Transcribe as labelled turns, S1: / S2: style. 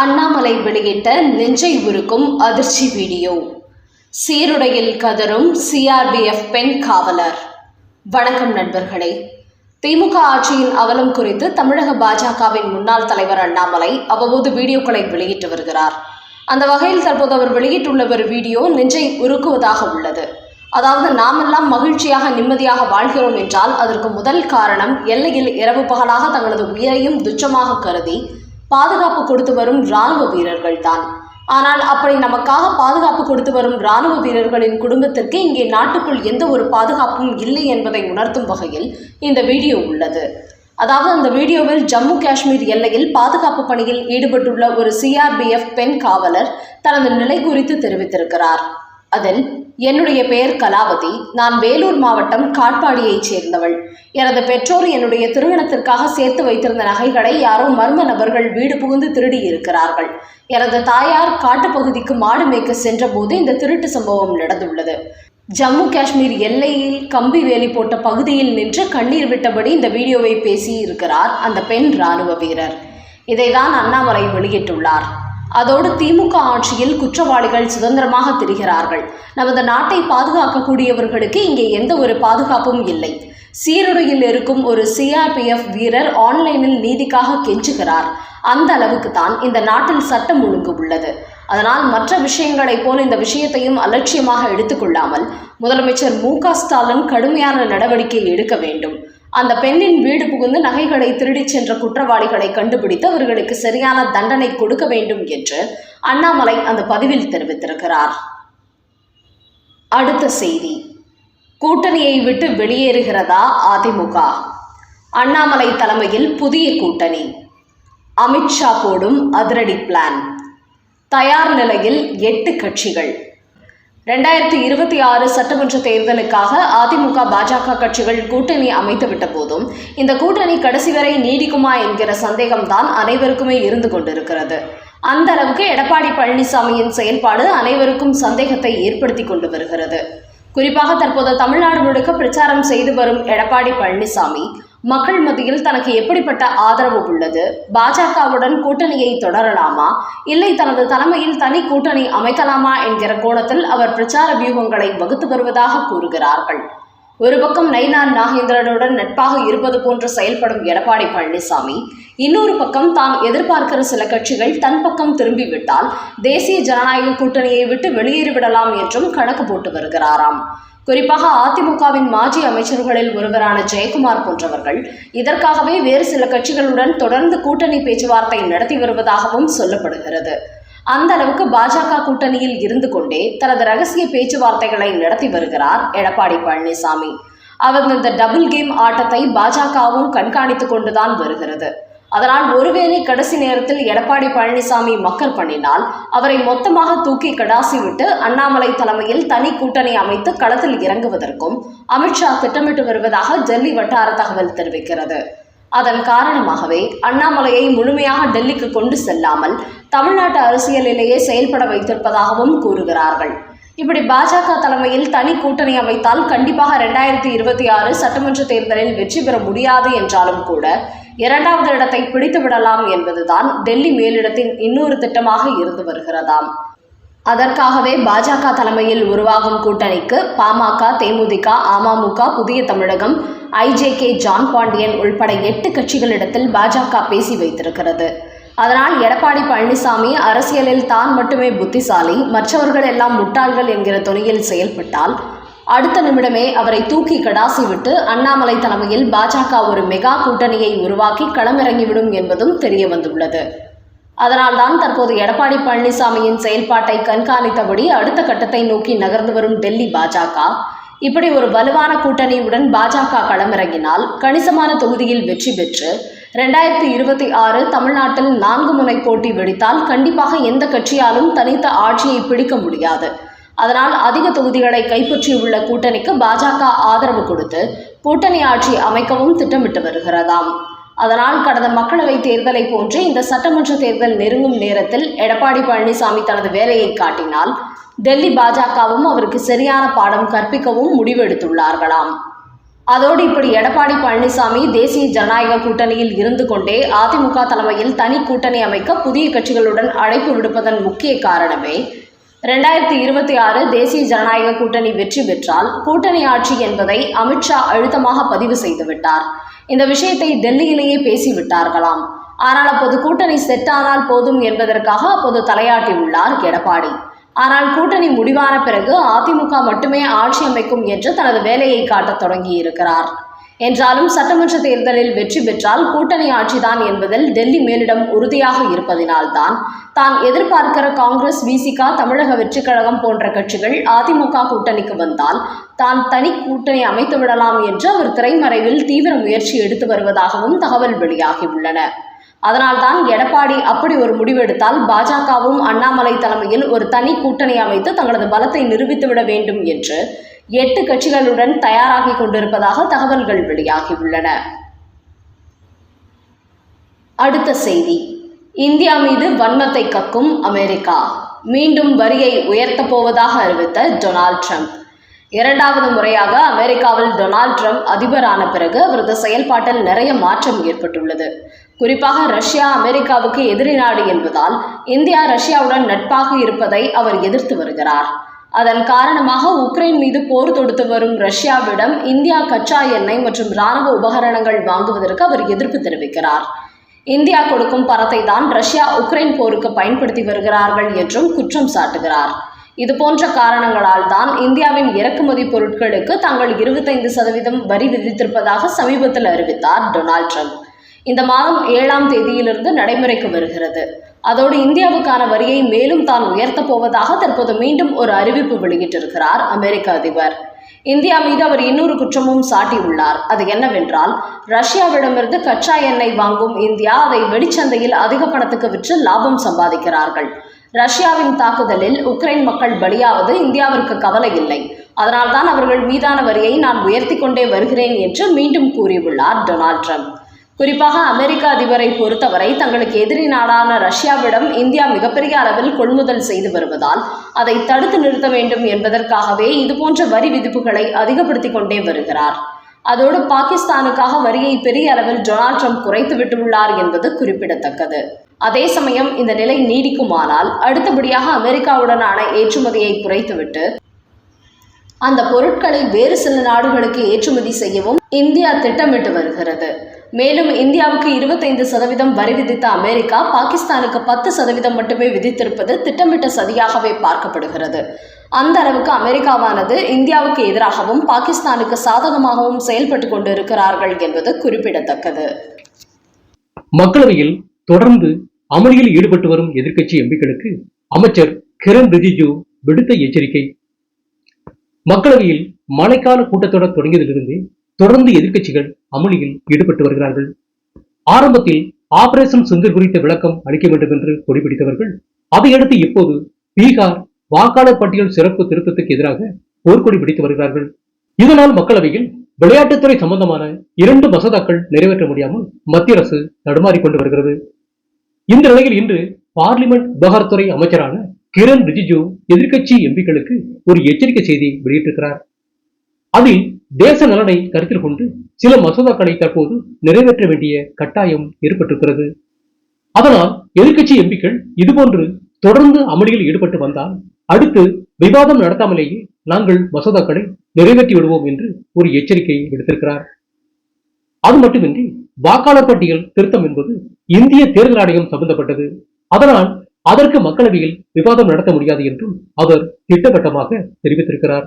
S1: அண்ணாமலை வெளியிட்ட நெஞ்சை உருக்கும் அதிர்ச்சி வீடியோ. சீருடையில் கதரும் சிஆர்பிஎஃப் பெண் காவலர். வணக்கம் நண்பர்களே. திமுக ஆட்சியின் அவலம் குறித்து தமிழக பாஜகவின் முன்னாள் தலைவர் அண்ணாமலை அவ்வப்போது வீடியோக்களை வெளியிட்டு வருகிறார். அந்த வகையில் தற்போது அவர் வெளியிட்டுள்ள ஒரு வீடியோ நெஞ்சை உருக்குவதாக உள்ளது. அதாவது நாமெல்லாம் மகிழ்ச்சியாக நிம்மதியாக வாழ்கிறோம் என்றால் அதற்கு முதல் காரணம் எல்லையில் இரவு பகலாக தங்களது உயிரையும் துச்சமாக கருதி பாதுகாப்பு கொடுத்து வரும் இராணுவ வீரர்கள் தான் ஆனால் அப்படி நமக்காக பாதுகாப்பு கொடுத்து வரும் இராணுவ வீரர்களின் குடும்பத்திற்கு இங்கே நாட்டுக்குள் எந்த ஒரு பாதுகாப்பும் இல்லை என்பதை உணர்த்தும் வகையில் இந்த வீடியோ உள்ளது. அதாவது அந்த வீடியோவில் ஜம்மு காஷ்மீர் எல்லையில் பாதுகாப்பு பணியில் ஈடுபட்டுள்ள ஒரு சிஆர்பிஎஃப் பெண் காவலர் தனது நிலை குறித்து தெரிவித்திருக்கிறார். அதில் என்னுடைய பெயர் கலாவதி. நான் வேலூர் மாவட்டம் காட்பாடியைச் சேர்ந்தவள். எனது பெற்றோர் என்னுடைய திருமணத்திற்காக சேர்த்து வைத்திருந்த நகைகளை யாரோ மர்ம நபர்கள் வீடு புகுந்து திருடி இருக்கிறார்கள் எனது தாயார் காட்டுப்பகுதிக்கு மாடு மேய்க்க சென்றபோது இந்த திருட்டு சம்பவம் நடந்துள்ளது. ஜம்மு காஷ்மீர் எல்லையில் கம்பி வேலி போட்ட பகுதியில் நின்று கண்ணீர் விட்டபடி இந்த வீடியோவை பேசி இருக்கிறார் அந்த பெண் ராணுவ வீரர். இதைதான் அண்ணாமலை வெளியிட்டுள்ளார். அதோடு திமுக ஆட்சியில் குற்றவாளிகள் சுதந்திரமாக திரிகிறார்கள். நமது நாட்டை பாதுகாக்கக்கூடியவர்களுக்கு இங்கே எந்த ஒரு பாதுகாப்பும் இல்லை. சீருடையில் இருக்கும் ஒரு சிஆர்பிஎஃப் வீரர் ஆன்லைனில் நீதிக்காக கெஞ்சுகிறார். அந்த அளவுக்கு தான் இந்த நாட்டில் சட்டம் ஒழுங்கு உள்ளது. அதனால் மற்ற விஷயங்களைப் போல் இந்த விஷயத்தையும் அலட்சியமாக எடுத்துக்கொள்ளாமல் முதலமைச்சர் மு க ஸ்டாலின் கடுமையான நடவடிக்கை எடுக்க வேண்டும். அந்த பெண்ணின் வீடு புகுந்து நகைகளை திருடிச் சென்ற குற்றவாளிகளை கண்டுபிடித்து அவர்களுக்கு சரியான தண்டனை கொடுக்க வேண்டும் என்று அண்ணாமலை அந்த பதிவில் தெரிவித்திருக்கிறார். அடுத்த செய்தி. கூட்டணியை விட்டு வெளியேறுகிறதா அதிமுக? அண்ணாமலை தலைமையில் புதிய கூட்டணி. அமித்ஷா போடும் அதிரடி பிளான். தயார் நிலையில் எட்டு கட்சிகள். ரெண்டாயிரத்தி இருபத்தி ஆறு சட்டமன்ற தேர்தலுக்காக அதிமுக பாஜக கட்சிகள் கூட்டணி அமைத்துவிட்ட போதும் இந்த கூட்டணி கடைசி வரை நீடிக்குமா என்கிற சந்தேகம்தான் அனைவருக்குமே இருந்து கொண்டிருக்கிறது. அந்த அளவுக்கு எடப்பாடி பழனிசாமியின் செயல்பாடு அனைவருக்கும் சந்தேகத்தை ஏற்படுத்தி கொண்டு வருகிறது. குறிப்பாக தற்போது தமிழ்நாடு முழுக்க பிரச்சாரம் செய்து வரும் எடப்பாடி பழனிசாமி மக்கள் மத்தியில் தனக்கு எப்படிப்பட்ட ஆதரவு உள்ளது? பாஜகவுடன் கூட்டணியை தொடரலாமா? இல்லை தனது தலைமையில் தனி கூட்டணி அமைக்கலாமா என்கிற கோணத்தில் அவர் பிரச்சார வியூகங்களை வகுத்து வருவதாக கூறுகிறார்கள். ஒரு பக்கம் நயினார் நாகேந்திரனுடன் நட்பாக இருப்பது போன்று செயல்படும் எடப்பாடி பழனிசாமி இன்னொரு பக்கம் தான் எதிர்பார்க்கிற சில கட்சிகள் தன் பக்கம் திரும்பிவிட்டால் தேசிய ஜனநாயக கூட்டணியை விட்டு வெளியேறிவிடலாம் என்றும் கணக்கு போட்டு வருகிறாராம். குறிப்பாக அதிமுகவின் மாஜி அமைச்சர்களில் ஒருவரான ஜெயக்குமார் போன்றவர்கள் இதற்காகவே வேறு சில கட்சிகளுடன் தொடர்ந்து கூட்டணி பேச்சுவார்த்தை நடத்தி வருவதாகவும் சொல்லப்படுகிறது. அந்த அளவுக்கு பாஜக கூட்டணியில் இருந்து கொண்டே தனது ரகசிய பேச்சுவார்த்தைகளை நடத்தி வருகிறார் எடப்பாடி பழனிசாமி. அவர் இந்த டபுள் கேம் ஆட்டத்தை பாஜகவும் கண்காணித்துக் கொண்டுதான் வருகிறது. அதனால் ஒருவேளை கடைசி நேரத்தில் எடப்பாடி பழனிசாமி மக்கள் பண்ணினால் அவரை மொத்தமாக தூக்கி கடாசி விட்டு அண்ணாமலை தலைமையில் தனி கூட்டணி அமைத்து களத்தில் இறங்குவதற்கும் அமித்ஷா திட்டமிட்டு வருவதாக டெல்லி வட்டார தகவல் தெரிவிக்கிறது. அதன் காரணமாகவே அண்ணாமலையை முழுமையாக டெல்லிக்கு கொண்டு செல்லாமல் தமிழ்நாட்டு அரசியலிலேயே செயல்பட வைத்திருப்பதாகவும் கூறுகிறார்கள். இப்படி பாஜக தலைமையில் தனி கூட்டணி அமைத்தால் கண்டிப்பாக ரெண்டாயிரத்தி இருபத்தி ஆறு சட்டமன்ற தேர்தலில் வெற்றி பெற முடியாது என்றாலும் கூட இரண்டாவது இடத்தை பிடித்து விடலாம் என்பதுதான் டெல்லி மேலிடத்தின் இன்னொரு திட்டமாக இருந்து வருகிறதாம். அதற்காகவே பாஜக தலைமையில் உருவாகும் கூட்டணிக்கு பாமக தேமுதிக அமமுக புதிய தமிழகம் ஐஜேகே ஜான் பாண்டியன் உள்பட எட்டு கட்சிகளிடத்தில் பாஜக பேசி வைத்திருக்கிறது. அதனால் எடப்பாடி பழனிசாமி அரசியலில் தான் மட்டுமே புத்திசாலி மற்றவர்கள் எல்லாம் முட்டாள்கள் என்கிற துணியில் செயல்பட்டால் அடுத்த நிமிடமே அவரை தூக்கி கடாசி விட்டு அண்ணாமலை தலைமையில் பாஜக ஒரு மெகா கூட்டணியை உருவாக்கி களமிறங்கிவிடும் என்பதும் தெரிய வந்துள்ளது. அதனால்தான் தற்போது எடப்பாடி பழனிசாமியின் செயல்பாட்டை கண்காணித்தபடி அடுத்த கட்டத்தை நோக்கி நகர்ந்து வரும் டெல்லி பாஜக இப்படி ஒரு வலுவான கூட்டணியுடன் பாஜக களமிறங்கினால் கணிசமான தொகுதியில் வெற்றி பெற்று ரெண்டாயிரத்தி இருபத்தி ஆறு தமிழ்நாட்டில் நான்கு முனை போட்டி வெடித்தால் கண்டிப்பாக எந்த கட்சியாலும் தனித்த ஆட்சியை பிடிக்க முடியாது. அதனால் அதிக தொகுதிகளை கைப்பற்றியுள்ள கூட்டணிக்கு பாஜக ஆதரவு கொடுத்து கூட்டணி ஆட்சி அமைக்கவும் திட்டமிட்டு வருகிறதாம். அதனால் கடந்த மக்களவைத் தேர்தலை போன்று இந்த சட்டமன்ற தேர்தல் நெருங்கும் நேரத்தில் எடப்பாடி பழனிசாமி தனது வேலையை காட்டினால் டெல்லி பாஜகவும் அவருக்கு சரியான பாடம் கற்பிக்கவும் முடிவெடுத்துள்ளார்களாம். அதோடு இப்படி எடப்பாடி பழனிசாமி தேசிய ஜனநாயக கூட்டணியில் இருந்து கொண்டே அதிமுக தலைமையில் தனி கூட்டணி அமைக்க புதிய கட்சிகளுடன் அழைப்பு விடுப்பதன் முக்கிய காரணமே ரெண்டாயிரத்தி இருபத்தி ஆறு தேசிய ஜனநாயக கூட்டணி வெற்றி பெற்றால் கூட்டணி ஆட்சி என்பதை அமித்ஷா அழுத்தமாக பதிவு செய்துவிட்டார். இந்த விஷயத்தை டெல்லியிலேயே பேசிவிட்டார்களாம். ஆனால் அப்போது கூட்டணி செட் ஆனால் போதும் என்பதற்காக அப்போது தலையாட்டியுள்ளார் எடப்பாடி. ஆனால் கூட்டணி முடிவான பிறகு அதிமுக மட்டுமே ஆட்சி அமைக்கும் என்று தனது வேலையை காட்டத் தொடங்கியிருக்கிறார். என்றாலும் சட்டமன்ற தேர்தலில் வெற்றி பெற்றால் கூட்டணி ஆட்சிதான் என்பதில் டெல்லி மேலிடம் உறுதியாக இருப்பதினால்தான் தான் எதிர்பார்க்கிற காங்கிரஸ் விசிகா தமிழக வெற்றிக் கழகம் போன்ற கட்சிகள் அதிமுக கூட்டணிக்கு வந்தால் தான் தனி கூட்டணி அமைத்து விடலாம் என்று அவர் திரைமறைவில் தீவிர முயற்சி எடுத்து வருவதாகவும் தகவல் வெளியாகியுள்ளன அதனால்தான் எடப்பாடி அப்படி ஒரு முடிவெடுத்தால் பாஜகவும் அண்ணாமலை தலைமையில் ஒரு தனி கூட்டணி அமைத்து தங்களது பலத்தை நிரூபித்துவிட வேண்டும் என்று எட்டு கட்சிகளுடன் தயாராகி கொண்டிருப்பதாக தகவல்கள் வெளியாகியுள்ளன. அடுத்த செய்தி. இந்தியா மீது வன்மத்தை கக்கும் அமெரிக்கா. மீண்டும் வரியை உயர்த்தப் போவதாக அறிவித்த டொனால்ட் ட்ரம்ப். இரண்டாவது முறையாக அமெரிக்காவில் டொனால்ட் ட்ரம்ப் அதிபரான பிறகு அவரது செயல்பாட்டில் நிறைய மாற்றம் ஏற்பட்டுள்ளது. குறிப்பாக ரஷ்யா அமெரிக்காவுக்கு எதிரி நாடு என்பதால் இந்தியா ரஷ்யாவுடன் நட்பாக இருப்பதை அவர் எதிர்த்து வருகிறார். அதன் காரணமாக உக்ரைன் மீது போர் தொடுத்து வரும் ரஷ்யாவிடம் இந்தியா கச்சா எண்ணெய் மற்றும் இராணுவ உபகரணங்கள் வாங்குவதற்கு அவர் எதிர்ப்பு தெரிவிக்கிறார். இந்தியா கொடுக்கும் பணத்தை தான் ரஷ்யா உக்ரைன் போருக்கு பயன்படுத்தி வருகிறார்கள் என்றும் குற்றம் சாட்டுகிறார். இது போன்ற காரணங்களால் தான் இந்தியாவின் இறக்குமதி பொருட்களுக்கு தாங்கள் இருபத்தைந்து சதவீதம் வரி விதித்திருப்பதாக சமீபத்தில் அறிவித்தார் டொனால்ட் ட்ரம்ப். இந்த மாதம் ஏழாம் தேதியிலிருந்து நடைமுறைக்கு வருகிறது. அதோடு இந்தியாவுக்கான வரியை மேலும் தான் உயர்த்தப் போவதாக தற்போது மீண்டும் ஒரு அறிவிப்பு வெளியிட்டிருக்கிறார் அமெரிக்க அதிபர். இந்தியா மீது அவர் இன்னொரு குற்றமும் சாட்டியுள்ளார். அது என்னவென்றால் ரஷ்யாவிடமிருந்து கச்சா எண்ணெய் வாங்கும் இந்தியா அதை வெடிச்சந்தையில் அதிக பணத்துக்கு விற்று லாபம் சம்பாதிக்கிறார்கள். ரஷ்யாவின் தாக்குதலில் உக்ரைன் மக்கள் பலியாவது இந்தியாவிற்கு கவலை இல்லை அதனால்தான் அவர்கள் மீதான வரியை நான் உயர்த்தி கொண்டே வருகிறேன் என்று மீண்டும் கூறியுள்ளார் டொனால்ட் ட்ரம்ப். குறிப்பாக அமெரிக்க அதிபரை பொறுத்தவரை தங்களுக்கு எதிரி நாடான ரஷ்யாவிடம் இந்தியா மிகப்பெரிய அளவில் கொள்முதல் செய்து வருவதால் அதை தடுத்து நிறுத்த வேண்டும் என்பதற்காகவே இதுபோன்ற வரி விதிப்புகளை அதிகப்படுத்தி கொண்டே வருகிறார். அதோடு பாகிஸ்தானுக்காக வரியை பெரிய அளவில் டொனால்ட் ட்ரம்ப் குறைத்து விட்டுள்ளார் என்பது குறிப்பிடத்தக்கது. அதே சமயம் இந்த நிலை நீடிக்குமானால் அடுத்தபடியாக அமெரிக்காவுடனான ஏற்றுமதியை குறைத்துவிட்டு அந்த பொருட்களை வேறு சில நாடுகளுக்கு ஏற்றுமதி செய்யவும் இந்தியா திட்டமிட்டு வருகிறது. மேலும் இந்தியாவுக்கு இருபத்தைந்து சதவீதம் வரி விதித்த அமெரிக்கா பாகிஸ்தானுக்கு பத்து சதவீதம் மட்டுமே விதித்திருப்பது திட்டமிட்ட சதியாகவே பார்க்கப்படுகிறது. அந்த அளவுக்கு அமெரிக்காவானது இந்தியாவுக்கு எதிராகவும் பாகிஸ்தானுக்கு சாதகமாகவும் செயல்பட்டு கொண்டு இருக்கிறார்கள் என்பது குறிப்பிடத்தக்கது.
S2: மக்களவையில் தொடர்ந்து அமளியில் ஈடுபட்டு வரும் எதிர்க்கட்சி எம்பிக்களுக்கு அமைச்சர் கிரண் ரிஜிஜு விடுத்த எச்சரிக்கை. மக்களவையில் மழைக்கால கூட்டத்தொடர் தொடங்கியதிலிருந்து தொடர்ந்து எதிர்க்கட்சிகள் அமளியில் ஈடுபட்டு வருகிறார்கள். ஆரம்பத்தில் ஆபரேஷன் சுந்தர் குறித்த விளக்கம் அளிக்க வேண்டும் என்று கொடிபிடித்தவர்கள் அதையடுத்து இப்போது பீகார் வாக்காளர் பட்டியல் சிறப்பு திருத்தத்துக்கு எதிராக போர்க்கொடி பிடித்து வருகிறார்கள். இதனால் மக்களவையில் விளையாட்டுத்துறை சம்பந்தமான இரண்டு மசோதாக்கள் நிறைவேற்ற முடியாமல் மத்திய அரசு தடுமாறிக் கொண்டு வருகிறது. இந்த நிலையில் இன்று பார்லிமெண்ட் விவகாரத்துறை அமைச்சரான கிரண் ரிஜிஜு எதிர்கட்சி எம்பிக்களுக்கு ஒரு எச்சரிக்கை செய்தி வெளியிட்டிருக்கிறார். அதில் தேச நலனை கருத்தில் கொண்டு சில மசோதாக்களை தற்போது நிறைவேற்ற வேண்டிய கட்டாயம் ஏற்பட்டிருக்கிறது. அதனால் எதிர்கட்சி எம்பிக்கள் இதுபோன்று தொடர்ந்து அமளியில் ஈடுபட்டு வந்தால் அடுத்து விவாதம் நடத்தாமலேயே நாங்கள் மசோதாக்களை நிறைவேற்றி விடுவோம் என்று ஒரு எச்சரிக்கை விடுத்திருக்கிறார். அது மட்டுமின்றி வாக்காளர் பட்டியல் திருத்தம் என்பது இந்திய தேர்தல் ஆணையம் சம்பந்தப்பட்டது. அதனால் அதற்கு மக்களவையில் விவாதம் நடத்த முடியாது என்றும் அவர் திட்டவட்டமாக தெரிவித்திருக்கிறார்.